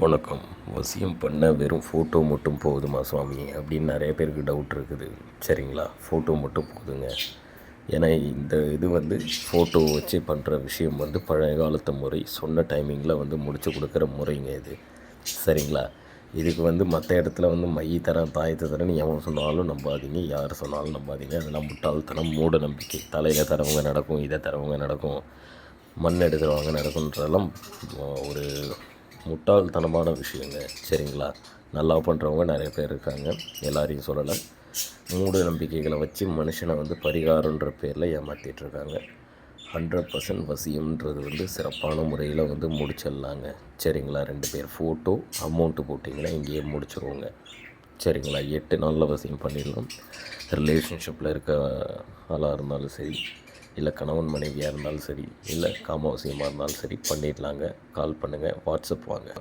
வணக்கம். வசியம் பண்ண வெறும் ஃபோட்டோ மட்டும் போதுமா சுவாமி? அப்படின்னு நிறைய பேருக்கு டவுட் இருக்குது. சரிங்களா? ஃபோட்டோ மட்டும் போதுங்க. ஏன்னா இந்த இது வந்து ஃபோட்டோ வச்சு பண்ணுற விஷயம் வந்து பழைய காலத்து முறை சொன்ன டைமிங்கில் வந்து முடிச்சு கொடுக்குற முறைங்க இது. சரிங்களா? இதுக்கு வந்து மற்ற இடத்துல வந்து மை தரேன் தாயத்தை தரேன்னு எவன் சொன்னாலும் நம்பாதீங்க. யார் சொன்னாலும் நம்பாதீங்க. அதெல்லாம் முட்டாள்தனம் மூட நம்பிக்கை. தலையில் தரவங்க நடக்கும் இதை தரவங்க நடக்கும் மண் எடுக்கிறவங்க நடக்குன்றதெல்லாம் ஒரு முட்டாள்தனமான விஷயங்க. சரிங்களா? நல்லா பண்ணுறவங்க நிறைய பேர் இருக்காங்க. எல்லாரையும் சொல்லலை மூட நம்பிக்கைகளை வச்சு மனுஷனை வந்து பரிகாரன்ற பேரில் ஏமாற்றிட்டு இருக்காங்க. ஹண்ட்ரட் பர்சன்ட் வசியம்ன்றது வந்து சிறப்பான முறையில் வந்து முடிச்சிடலாங்க. சரிங்களா? ரெண்டு பேர் ஃபோட்டோ அமௌண்ட்டு போட்டிங்கன்னா இங்கேயே முடிச்சிருவோங்க. சரிங்களா? எட்டு நாளில் வசியம் பண்ணிடலாம். ரிலேஷன்ஷிப்பில் இருக்க ஆளாக இருந்தாலும் சரி. இல்லை கணவன் மனைவியாக இருந்தாலும் சரி இல்லை காமவசியமாக இருந்தாலும் சரி பண்ணிடலாங்க. கால் பண்ணுங்கள் வாட்ஸ்அப் வாங்க.